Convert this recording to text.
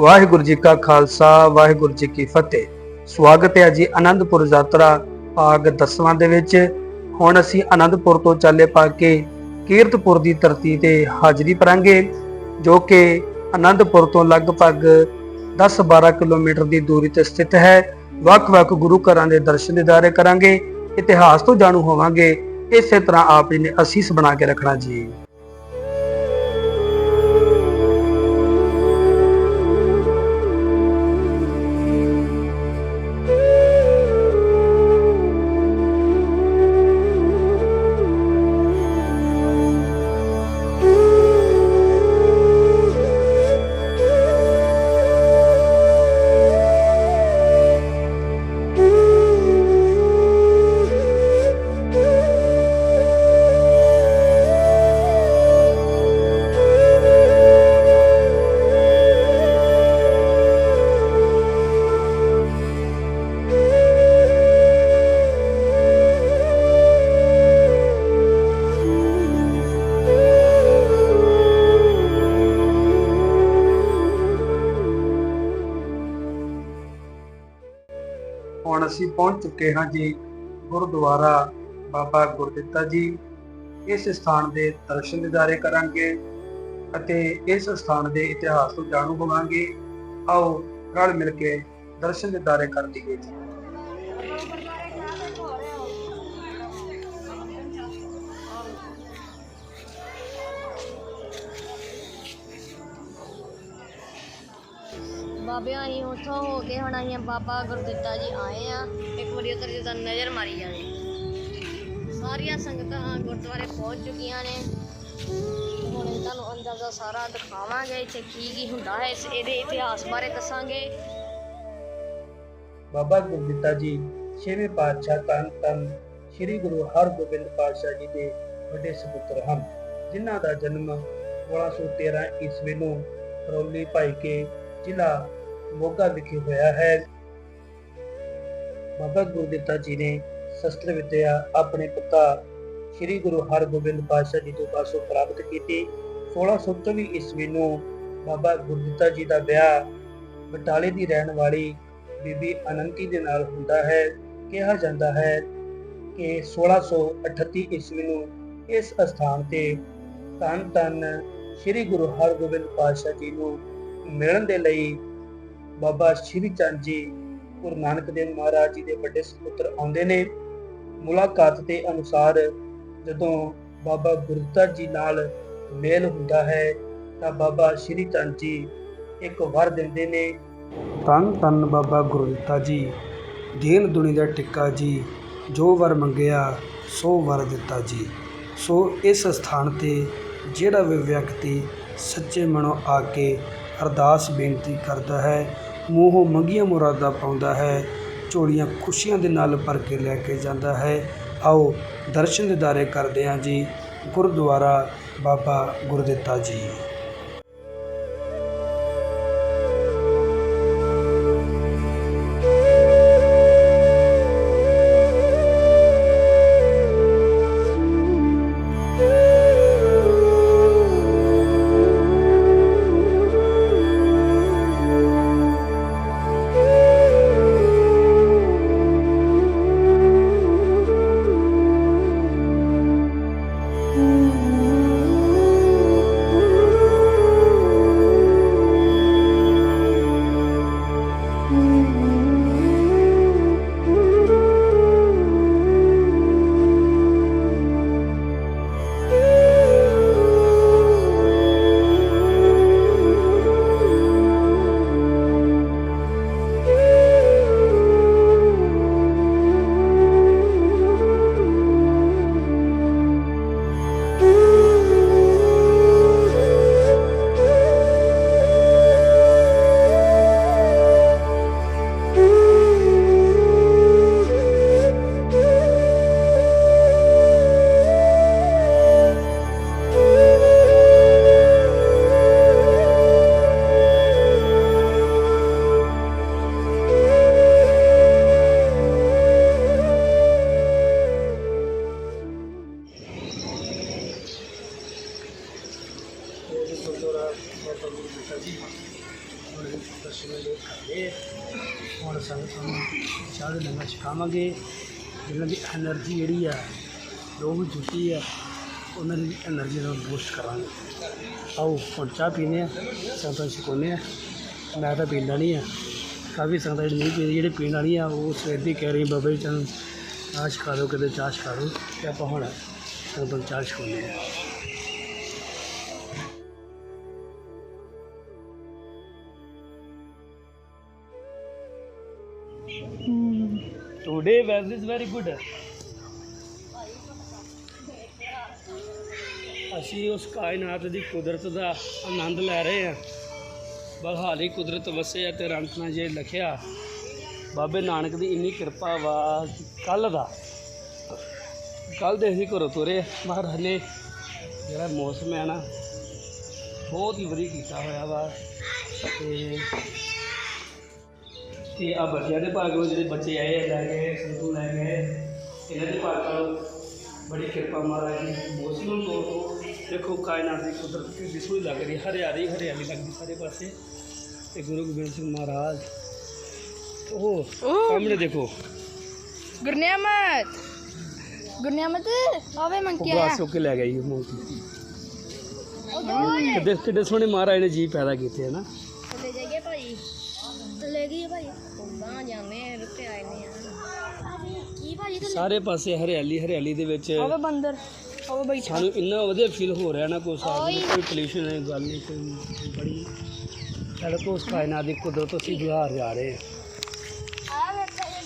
ਵਾਹਿਗੁਰੂ ਜੀ ਕਾ ਖਾਲਸਾ, ਵਾਹਿਗੁਰੂ ਜੀ ਕੀ ਫਤਿਹ। ਸਵਾਗਤ ਹੈ ਜੀ ਆਨੰਦਪੁਰ ਯਾਤਰਾ ਭਾਗ 10ਵਾਂ ਦੇ ਵਿੱਚ। ਹੁਣ ਅਸੀਂ ਆਨੰਦਪੁਰ ਤੋਂ ਚੱਲੇ ਪਾ ਕੇ ਕੀਰਤਪੁਰ ਦੀ ਧਰਤੀ ਤੇ ਹਾਜ਼ਰੀ ਭਰਾਂਗੇ, ਜੋ ਕਿ ਆਨੰਦਪੁਰ ਤੋਂ ਲਗਭਗ 10-12 ਕਿਲੋਮੀਟਰ ਦੀ ਦੂਰੀ ਤੇ ਸਥਿਤ ਹੈ। ਵੱਖ-ਵੱਖ ਗੁਰੂ ਘਰਾਂ ਦੇ ਦਰਸ਼ਨ ਦਿਦਾਰੇ ਕਰਾਂਗੇ, ਇਤਿਹਾਸ ਤੋਂ ਜਾਣੂ ਹੋਵਾਂਗੇ। ਇਸੇ ਤਰ੍ਹਾਂ ਆਪ ਜੀ ਨੇ ਅਸੀਸ ਬਣਾ ਕੇ ਰੱਖਣਾ ਜੀ। ਅਸੀਂ ਪਹੁੰਚ ਚੁੱਕੇ ਹਾਂ ਜੀ ਗੁਰਦੁਆਰਾ ਬਾਬਾ ਗੁਰਦਿੱਤਾ ਜੀ। ਇਸ ਸਥਾਨ ਦੇ ਦਰਸ਼ਨ ਦਿਦਾਰੇ ਕਰਾਂਗੇ ਅਤੇ ਇਸ ਸਥਾਨ ਦੇ ਇਤਿਹਾਸ ਤੋਂ ਜਾਣੂ ਹੋਵਾਂਗੇ। ਆਓ ਰਲ ਮਿਲ ਕੇ ਦਰਸ਼ਨ ਦਿਦਾਰੇ ਕਰ ਲਈਏ ਜੀ। ਬਾਬੇ ਅਸੀਂ ਉੱਥੋਂ ਹੋ ਕੇ ਹੁਣ ਅਸੀਂ ਬਾਬਾ ਗੁਰਦਿੱਤਾ ਜੀ ਆਏ ਆ। ਇੱਕ ਵਾਰੀ ਉੱਧਰ ਜਿੱਦਾਂ ਨਜ਼ਰ ਮਾਰੀ ਜਾਵੇ। ਸਾਰੀਆਂ ਸੰਗਤਾਂ ਗੁਰਦੁਆਰੇ ਪਹੁੰਚ ਚੁੱਕੀਆਂ ਨੇ। ਹੁਣ ਤੁਹਾਨੂੰ ਅੰਦਰ ਦਾ ਸਾਰਾ ਦਿਖਾਵਾਂਗੇ, ਇੱਥੇ ਕੀ ਕੀ ਹੁੰਦਾ ਹੈ, ਇਸ ਇਹਦੇ ਇਤਿਹਾਸ ਬਾਰੇ ਦੱਸਾਂਗੇ। ਬਾਬਾ ਗੁਰਦਿੱਤਾ ਜੀ, ਛੇਵੇਂ ਪਾਤਸ਼ਾਹ ਧੰਨ ਧੰਨ ਸ੍ਰੀ ਗੁਰੂ ਹਰਗੋਬਿੰਦ ਪਾਤਸ਼ਾਹ ਜੀ ਦੇ ਵੱਡੇ ਸੁਪੁੱਤਰ ਹਨ, ਜਿਨ੍ਹਾਂ ਦਾ ਜਨਮ 1613 ਈਸਵੀ ਨੂੰ ਕਰੌਲੀ ਭਾਈਕੇ ਜ਼ਿਲ੍ਹਾ ਮੋਗਾ ਵਿਖੇ ਹੋਇਆ ਹੈ। ਬਾਬਾ ਗੁਰਦਿੱਤਾ ਜੀ ਨੇ ਸ਼ਸਤਰ ਵਿਦਿਆ ਆਪਣੇ ਪਿਤਾ ਸ੍ਰੀ ਗੁਰੂ ਹਰਗੋਬਿੰਦ ਪਾਤਸ਼ਾਹ ਜੀ ਤੋਂ ਪਾਸੋਂ ਪ੍ਰਾਪਤ ਕੀਤੀ। 1624 ਈਸਵੀ ਨੂੰ ਬਾਬਾ ਗੁਰਦਿੱਤਾ ਜੀ ਦਾ ਵਿਆਹ ਬਟਾਲੇ ਦੀ ਰਹਿਣ ਵਾਲੀ ਬੀਬੀ ਅਨੰਤੀ ਦੇ ਨਾਲ ਹੁੰਦਾ ਹੈ। ਕਿਹਾ ਜਾਂਦਾ ਹੈ ਕਿ 1638 ਈਸਵੀ ਨੂੰ ਇਸ ਅਸਥਾਨ ਤੇ ਧੰਨ ਧੰਨ ਸ੍ਰੀ ਗੁਰੂ ਹਰਗੋਬਿੰਦ ਪਾਤਸ਼ਾਹ ਜੀ ਨੂੰ ਮਿਲਣ ਦੇ ਲਈ ਬਾਬਾ ਸ਼੍ਰੀ ਚੰਦ ਜੀ, ਗੁਰੂ ਨਾਨਕ ਦੇਵ ਮਹਾਰਾਜ ਜੀ ਦੇ ਵੱਡੇ ਸੁਪੁੱਤਰ ਆਉਂਦੇ ਨੇ। ਮੁਲਾਕਾਤ ਦੇ ਅਨੁਸਾਰ ਜਦੋਂ ਬਾਬਾ ਗੁਰਦਿੱਤਾ ਜੀ ਨਾਲ ਮੇਲ ਹੁੰਦਾ ਹੈ, ਤਾਂ ਬਾਬਾ ਸ਼੍ਰੀ ਚੰਦ ਜੀ ਇੱਕ ਵਰ ਦਿੰਦੇ ਨੇ। ਤਨ ਤਨ ਬਾਬਾ ਗੁਰਦਿੱਤਾ ਜੀ, ਦੀਨ ਦੁਨੀ ਦਾ ਟਿੱਕਾ ਜੀ, ਜੋ ਵਰ ਮੰਗਿਆ, ਸੋ ਵਰ ਦਿੱਤਾ ਜੀ। ਸੋ ਇਸ ਸਥਾਨ ਤੇ ਜਿਹੜਾ ਵੀ ਵਿਅਕਤੀ ਸੱਚੇ ਮਨੋਂ ਆ ਕੇ ਅਰਦਾਸ ਬੇਨਤੀ ਕਰਦਾ ਹੈ ਮੂੰਹੋਂ ਮੰਗੀਆਂ ਮੁਰਾਦਾਂ ਪਾਉਂਦਾ ਹੈ ਝੋਲੀਆਂ ਖੁਸ਼ੀਆਂ ਦੇ ਨਾਲ ਭਰ ਕੇ ਲੈ ਕੇ ਜਾਂਦਾ ਹੈ। ਆਓ ਦਰਸ਼ਨ ਦਿਦਾਰੇ ਕਰਦੇ ਹਾਂ ਜੀ। ਗੁਰਦੁਆਰਾ ਬਾਬਾ ਗੁਰਦਿੱਤਾ ਜੀ। थोड़ा बहुत बेटा जी ਹੁਣ ਦਰਸ਼ਨ ਚਾਹ ਦੇ ਲੰਗਰ ਛਕਾਵਾਂਗੇ। ਜਿਹਨਾਂ ਦੀ એનર્ਜੀ ਜਿਹੜੀ ਆ ਲੋਕ ਜੁਟੀ ਆ, ਉਹਨਾਂ ਦੀ એનર્ਜੀ ਨੂੰ ਬੂਸਟ ਕਰਾਂਗੇ। ਆਓ, ਹੁਣ ਚਾਹ ਪੀਨੇ ਆ ਸੰਗਤਾਂ ਛਕਾਉਂਦੇ ਆ ਮੈਂ ਤਾਂ ਪੀਣਾ ਨਹੀਂ ਆ ਕਾਫੀ ਸੰਗਤ ਜਿਹੜੀ ਨਹੀਂ ਪੀਂਦੀ, ਜਿਹੜੇ ਪੀਣ ਵਾਲੀ ਆ, ਉਹ ਸਵੇਰ ਦੀ ਕਹਿ ਰਹੀ ਬਾਬਾ ਜੀ ਚੰਨ ਚਾਹ ਛਕਾ ਦਿਓ, ਕਿਤੇ ਚਾਹ ਛਕਾ ਦਿਓ। ਤੇ ਆਪਾਂ ਹੁਣ ਚਾਹ ਛਕਾਉਂਦੇ ਆ Today weather is very good. ਅਸੀਂ ਉਸ ਕਾਇਨਾਤ ਦੀ ਕੁਦਰਤ ਦਾ ਆਨੰਦ ਲੈ ਰਹੇ ਹਾਂ। ਬਹਾਲੀ ਕੁਦਰਤ ਵਸਿਆ ਤੇ ਰੰਗ ਨਾਲ ਜੇ ਲਿਖਿਆ, ਬਾਬੇ ਨਾਨਕ ਦੀ ਇੰਨੀ ਕਿਰਪਾ ਵਾ ਕੱਲ ਦਾ ਕੱਲ ਦੇ ਅਸੀਂ ਘਰੋਂ ਤੁਰੇ ਮਹਾਰਾਜ ਨੇ ਜਿਹੜਾ ਮੌਸਮ ਹੈ ਨਾ, ਬਹੁਤ ਹੀ ਵਧੀਆ ਕੀਤਾ ਹੋਇਆ ਵਾ। ਤੇ ਤੇ ਆ ਬੱਚਿਆਂ ਦੇ ਭਾਗ ਵਿੱਚ ਜਿਹੜੇ ਬੱਚੇ ਆਏ ਆ, ਲੈ ਗਏ ਸੰਤੂ ਲੈ ਗਏ ਇਹਨਾਂ ਦੇ ਭਾਗ ਬੜੀ ਕਿਰਪਾ ਮਹਾਰਾਜ ਦੀ ਮੌਸਮ ਤੋਂ। ਦੇਖੋ ਕਾਇਨਾਤ ਦੀ ਕੁਦਰਤ ਕਿੰਨੀ ਸੋਹਣੀ ਲੱਗ ਰਹੀ ਹਰਿਆਲੀ ਹਰਿਆਲੀ ਲੱਗਦੀ ਸਾਰੇ ਪਾਸੇ। ਤੇ ਗੁਰੂ ਗੋਬਿੰਦ ਸਿੰਘ ਮਹਾਰਾਜ ਉਹ ਸਾਹਮਣੇ ਦੇਖੋ। ਗੁਰਨਿਆਮਤ ਗੁਰਨਿਆਮਤ ਆਵੇ ਮੰਕੀ ਉਹ ਗਾਸ ਹੋ ਕੇ ਲੈ ਗਈ ਉਹ ਮੂਰਤੀ ਕਿੱਡੇ ਕਿੱਡੇ ਸੋਹਣੇ ਮਹਾਰਾਜ ਨੇ ਜੀ ਪੈਦਾ ਕੀਤੇ ਹੈ ਨਾ। ਭਾਈ। ਲੈ ਗਈ ਭਾਈ। ਉਦਾਂ ਜਾਂਦੇ ਆ ਰੁੱਤੇ ਆਏ ਨੇ ਕੀ ਭਾਈ ਤੇ ਸਾਰੇ ਪਾਸੇ ਹਰਿਆਲੀ ਹਰਿਆਲੀ ਦੇ ਵਿੱਚ ਆਵੇ ਬੰਦਰ ਆਵੇ ਬੈਠਾ। ਸਾਨੂੰ ਇੰਨਾ ਵਧੀਆ ਫੀਲ ਹੋ ਰਿਹਾ ਨਾ ਕੋਈ ਸਾਥ ਨਹੀਂ ਕੋਈ ਪੋਲੂਸ਼ਨ ਨਹੀਂ ਗੱਲ ਨਹੀਂ ਕੋਈ ਬੜੀ ਸਾਡੇ ਕੋਲ ਉਸ ਕਾਇਨਾਤ ਦੀ ਕੁਦਰਤ ਅਸੀਂ ਬਿਹਾਰ ਜਾ ਰਹੇ ਹਾਂ ਆ ਬੈਠਾ ਇਹ